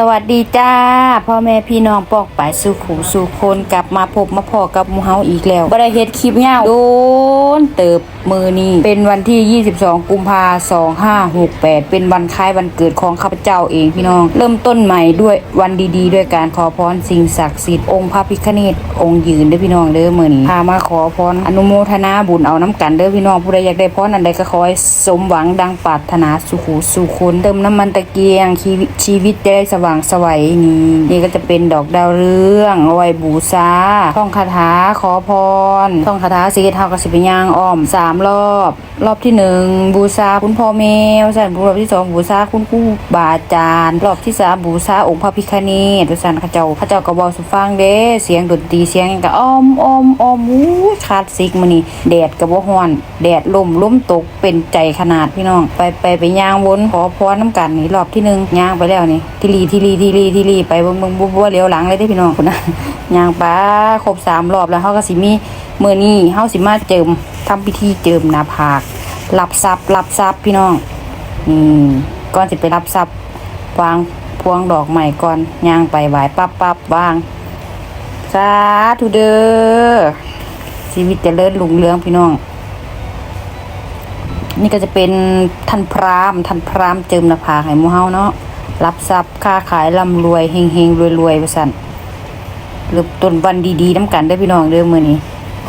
สวัสดีจ้าพ่อแม่พี่น้องปอกปายสู่ขูสู่คนกลับมาพบมาพอกับมูเฮาอีกแล้วบ่ได้เฮ็ดคลิปยาวโดนเติบมือนี้เป็นวันที่ 22 กุมภา2568 เป็นวันคล้ายวันเกิดของข้าพเจ้าเองพี่น้อง เริ่มต้นใหม่ด้วยวันดีๆ ด้วยการขอพรสิ่งศักดิ์สิทธิ์องค์พระพิฆเนศองค์ยืนเด้อพี่น้องเด้อมือนี้พามาขอพรอนุโมทนาบุญเอาน้ำกันเด้อพี่น้องผู้ใดอยากได้พรอันใดก็ขอให้สมหวังดังปรารถนาสุขูสู่คนเติมน้ำมันตะเกียงชีวิตชีวิตจะได้สว่างสวัยนี่นี่ก็จะเป็นดอกดาวเรืองเอาไว้บูชาท่องคาถาขอพรท่องคาถาสีเทากับสิบยางอ้อมสามรอบรอบที่หนึ่งบูชาคุณพ่อแม่สันรอบที่สองบูชาคุณครูบาอาจารย์รอบที่สามบูชาองค์พระพิฆเนศสันข้าเจ้าข้าเจ้าก็บอกสุฟังเด้เสียงดนตรีเสียงหยังก็อ้อมอ้อมอ้อมอู้คลาสสิกมื้อนี้แดดก็บ่ฮ้อน แดดลมล้มตกเป็นใจขนาดพี่น้อง ไปไปไปย่างวนขอพรน้ำกันนี่รอบที่หนึ่งย่างไปแล้วนี่ทีรีทีรีทีรีทีรีไปเบิ่งเบิ่งบ่บ่เลี้ยวหลังเลยเด้พี่น้องพุ่นนะย่างไปครบสามรอบแล้วเฮาก็สิมีเมื้อนี้เฮาสิมาเจิม ทำพิธีเจิมหน้าผากรับทรัพย์รับทรัพย์พี่น้องนี่ก่อนสิไปรับทรัพย์วางพวงดอกใหม่ก่อนย่างไปไหวปั๊บปั๊บวางสาธุเด้อชีวิตจะเจริญรุ่งเรืองพี่น้อง นี่ก็จะเป็นท่านพรามท่านพรามเจิมหน้าผากให้หมู่เฮาเนาะรับทรัพย์ค้าขายร่ำรวยเฮงเฮงรวยรวยๆว่าซั่นเริ่มต้นวันดีๆน้ำกันเด้พี่น้องเด้อมื้อนี้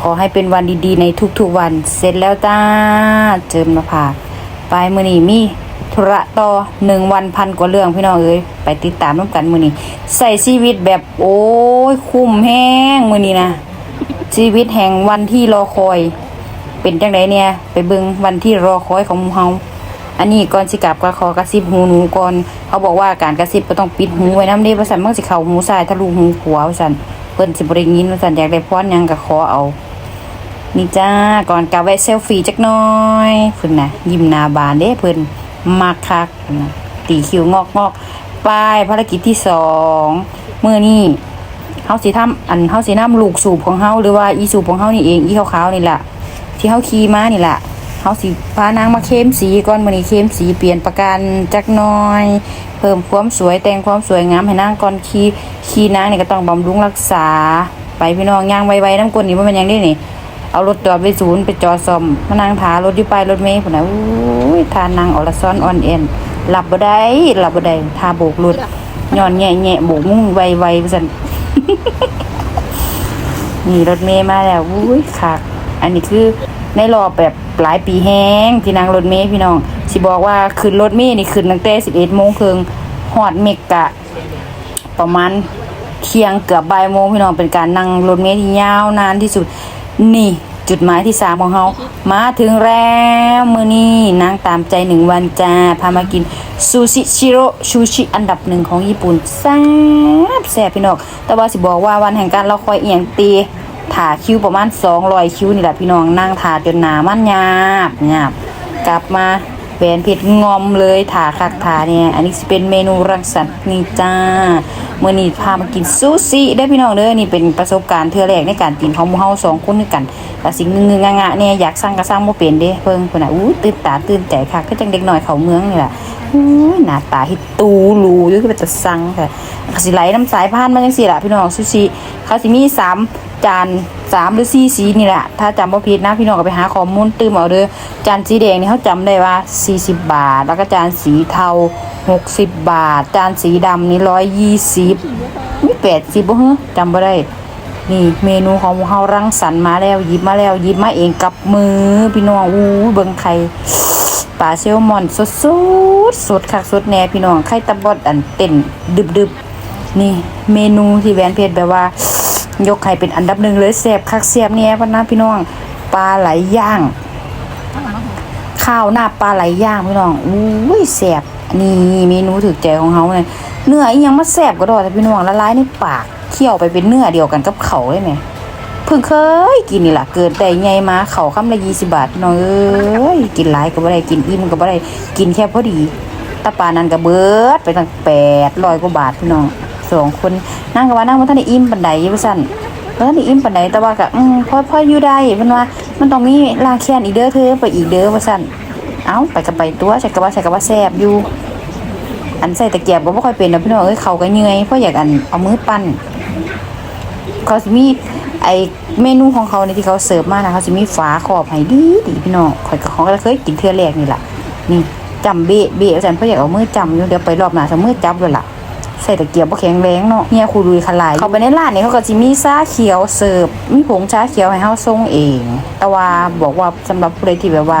ขอให้เป็นวันดีๆ ในทุกๆวัน เสร็จแล้วจ้า เจิมน้าไปมือนี้มีธุระต่อหนึ่งวันพันกว่าเรื่องพี่น้องเอ้ยไปติดตามน้ำกันมือนี้ ใส่ชีวิตแบบโอ้ยคุ้มแห้งมือนี้นะชีวิตแห่งวันที่รอคอย เป็นจังไดเนี่ย ไปเบิงวันที่รอคอยของมูเฮาอันนี้ก่อนสิกลับก็ขอกระซิบหูหนูก่อนเขาบอกว่าการกระซิบก็ต้องปิดหูไว้น้ำเด้ว่าซั่นมันสิเขาหูซ้ายทะลุหูขวาว่าซั่นเพิ่นสิบ่ได้ยินว่าซั่นอยากได้พรหยังก็ขอเอา นี่จ้าก่อนกลับไว้เซลฟี่จักหน่อยเพิ่นนะยิ้มนาบานเด้เพิ่นมักคักนะตีคิวงอกงอกไปภารกิจที่สองมื้อนี้เฮาสิทำอันเฮาสินำลูกสูบของเฮาหรือว่าอีสูบของเฮานี่เองอีขาวๆนี่แหละที่เฮาขี่มานี่แหละเฮาสิพานางมาเข้มสีก่อนมือนี้เข้มสีเปลี่ยนประการจักหน่อย เพิ่มความสวยแต่งความสวยงามให้นางก่อนขี่ขี่นางนี่ก็ต้องบำรุงรักษา ไปพี่น้องย่างไวๆน้ำกลนนี่บ่แม่นยังเด้นี่ เอารถจอดไปศูนย์ไปจอดซ่อมมานั่งถารถอยู่ไปรถเมล์พุ่นะอุ้ยทานนางอรซ้อนออนเอ็นหลับบ่ได้หลับบ่ได้ทาโบกรถย้อนแง่ๆโบกมุ่งไวๆว่าซั่นนี่รถเมย์มาแล้วอุ้ยคักอันนี้คือในรอบแบบหลายปีแห้งที่นั่งรถเมย์พี่น้องสิบอกว่าขึ้นรถเมย์นี่ขึ้นตั้งแต่สิบเอ็ดโมงครึ่งฮอดเมกะ ประมาณเที่ยงเกือบบ่ายโมงพี่น้องเป็นการนั่งรถเมล์ที่ยาวนานที่สุด นี่จุดหมายที่สามของเรามาถึงแล้วมือนี้นางตามใจหนึ่งวันจ้า พามากินซูชิชิโร่ชูชิอันดับหนึ่งของญี่ปุ่นแซ่บแซ่บพี่น้องแต่ว่าสิบอกว่าวันแห่งการเราคอยเอียงตีถาคิวประมาณ200คิวนี่แหละพี่น้องนั่งถาจนหนามันหยาบหยาบกลับมา แหวนเพชรงอมเลยถาคักถาเนี่ย อันนี้เป็นเมนูรังสรรค์นี่จ้าเมื่อนี้พามากินซูชิได้พี่น้องเด้อนี่เป็นประสบการณ์เทื่อแรกในการกินของมูเฮาสองคนด้วยกันแต่สิ่งงึงๆงะเนี่ยอยากสร้างก็สร้างบ่เป็นเด้เพิ่งคนน่ะอู้ตื่นตาตื่นใจค่ะก็จังเด็กน้อยเขาเมืองนี่ล่ะอู้ยหน้าตาฮ็ดตูรูอยู่คือเป็นตาสั่งค่ะก็สิไหลน้ำสายพานมาจังซี่ละพี่น้องซูชิเขาสิมีสามจานสามหรือสี่สีนี่แหละถ้าจำบ่ผิดนะพี่น้องก็ไปหาข้อมูลตื้มเอาเด้อจานสีแดงนี่เขาจำได้ว่า40บาท แล้วก็จานสีเทา60บบาท จานสีดำนี่120มี80บ่เฮะจำบ่ได้นี่เมนูของเฮารังสรรค์มาแล้วหยิบมาแล้วหยิบมาเองกับมือพี่น้องอู้เบิ่งไข่ ปลาเซลมอนสดๆสดคักสดแน่พี่น้องไข่ตะบดอันเต้นดึบๆนี่เมนูที่แวนเพชรแบบว่า ยกให้เป็นอันดับหนึ่งเลยแซ่บคักแซ่บเนี่ยพ่อนะพี่น้องปลาไหลย่าง ข้าวหน้าปลาไหลย่างพี่น้องอุ้ยแซ่บนี่เมนูถูกใจของเขาเลยเนื้ออียังมาแซ่บก็ดอแต่พี่น้องละลายในปากเคี่ยวไปเป็นเนื้อเดียวกันกับเขาเลยไหม เพิ่งเคยกินนี่แหละเกิดได้ไงมาเขาคำละยี่สิบาทน้องเอ้ยกินหลายก็บ่ได้กินอิ่มก็บ่ได้กินแค่พอดีตาปานั้นก็เบิดไปตั้งแปดร้อยกว่าบาทพี่น้องสองคนนั่งกับว่านั่งบ่ทันได้อิ่มปานใดว่าซั่นบ่ทันได้อิ่มปานใดแต่ว่าก็อืมพอพออยู่ได้เพิ่นว่า มันต้องมีลางแค้นอีกเด้อเธอไปอีกเด้อว่าซั่นเอ้าไปกับไปตัวใส่กระว่าใส่กระว่าแซบอยู่อันใส่ตะเกียบก็บ่ค่อยเป็นนะพี่น้องเอ้ยเขาก็เหนื่อยเพราะอยากอันเอามือปั้นเขาสิมีไอเมนูของเขาในที่เขาเสิร์ฟมานะเขาสิมีฝาขอบให้ดีดีพี่น้องข่อยก็ของก็เคยกินเทื่อแรกนี่แหละนี่จำเบะเบะอาจารย์เพราะอยากเอามือจำอยู่เดี๋ยวไปรอบหน้าจะมือจับเลยล่ะใส่ตะเกียบบ่แข็งแรงเนาะเฮียคูลุยคลายเขาไปในร้านนี่เขาก็สิมีชาเขียวเสิร์ฟมีผงชาเขียวให้เฮาส่งเอง แต่ว่าบอกว่าสำหรับผู้ใดที่แบบว่า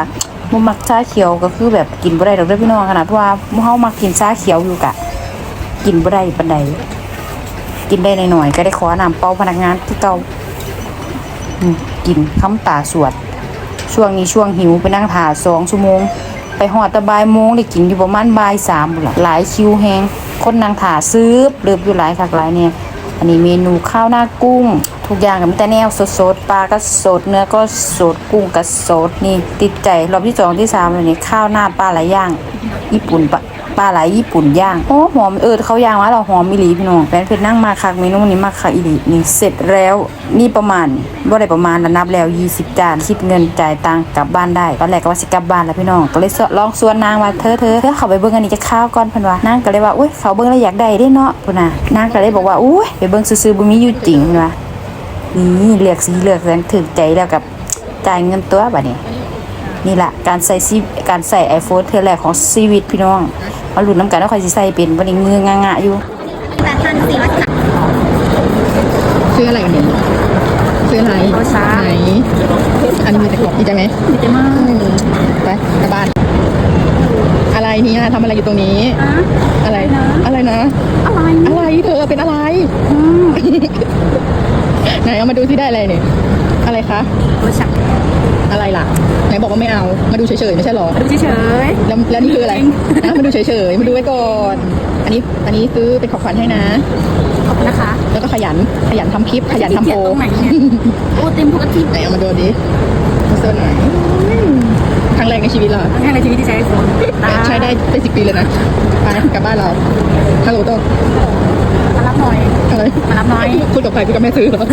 บ่มักชาเขียวก็คือแบบกินบ่ได้ดอกเด้อพี่น้องขนาดว่าเฮามักกินชาเขียวอยู่กะ กินบ่ได้ปานใดกินได้หน่อยๆก็ได้ขอน้ำเป่าพนักงานที่เก่า กินคำตาสวด ช่วงนี้ช่วงหิวไปนั่งถ่าสองชั่วโมง ไปหอดตะบายโมงได้กินอยู่ประมาณบ่ายสามบุนลหลายคิวแหงคนนั่งถ่าซื้อเลือบอยู่หลายคักหลายเนี่ยอันนี้เมนูข้าวหน้ากุ้ง ทุกอย่างกับมีแต่แนวสดๆปลาก็สดเนื้อก็สดกุ้งก็สดนี่ติดใจรอบที่สองที่สามเลยนี่ข้าวหน้าปลาไหลย่าง ญี่ปุ่นปะ ปลาไหลญี่ปุ่นย่างโอ้หอมเออเขาย่างมาเราหอมอีหลีพี่น้องแฟนเพชรนั่งมาคักเมนูนี้มาคักอีหลีนี่เสร็จแล้วนี่ประมาณว่าได้ประมาณแล้วนับแล้ว 20 จานคิดเงินจ่ายตังค์กลับบ้านได้ตอนแรกก็ว่าสิกลับบ้านแล้วพี่น้องก็เลยลองสวนนางว่าเธอเธอเธอเข้าไปเบิ่งอันนี้จะข้าวก่อนพิ่นว่านางก็เลยว่าอุ้ยเขาเบิ่งแล้วอยากได้เด้เนาะพุ่นน่ะนางก็เลยบอกว่าอุ้ยไปเบิ่งซื่อๆบ่มีอยู่จริงนว่านี่เลือกสีเลือกแสงถึกใจแล้วกับจ่ายเงินตัวบัดนี้ นี่แหละการใส่ซีการใส่ iPhone เทือแรกของชีวิตพี่น้องมาลุ้นน้ำกันว่าใครสิใส่เป็นวันนี้เงืองงะๆอยู่ซื้ออะไรกันเนี่ยซื้ออะไรโรชาไหนอันนี้มีแต่กรอบดีจังไหมดีใจมากไปกลับบ้านอะไรเนี่ยทำอะไรอยู่ตรงนี้ อะไรอะไรนะ อะไรอะไรเธอเป็นอะไรไหนเอามาดูที่ได้อะไรเนี่ยอะไรคะโรชาอะไร ล่ะไหนบอกว่าไม่เอามาดูเฉยๆไม่ใช่หรอดูเฉยแล้วแล้วนี่คืออะไรอะมาดูเฉยๆมาดูไว้ก่อน อันนี้อันนี้ซื้อเป็นของขวัญให้นะๆขอบคุณนะคะ แล้วก็ขยันขยันทำคลิปขยันทำโพตรงไหนเนี่ยโอ้เต็มทุกอาทิตย์ไหนเอามาดูดิมาโซนไหนครั้งแรกในชีวิตเหรอทั้งในชีวิตที่ใช้ไอโฟนใช้ได้เป็นสิบปีเลยนะไปกลับบ้านเราฮัลโหลโต้มารับหน่อยอะไรมารับหน่อยพูดกับใครพูดกับแม่ซื้อเหรอ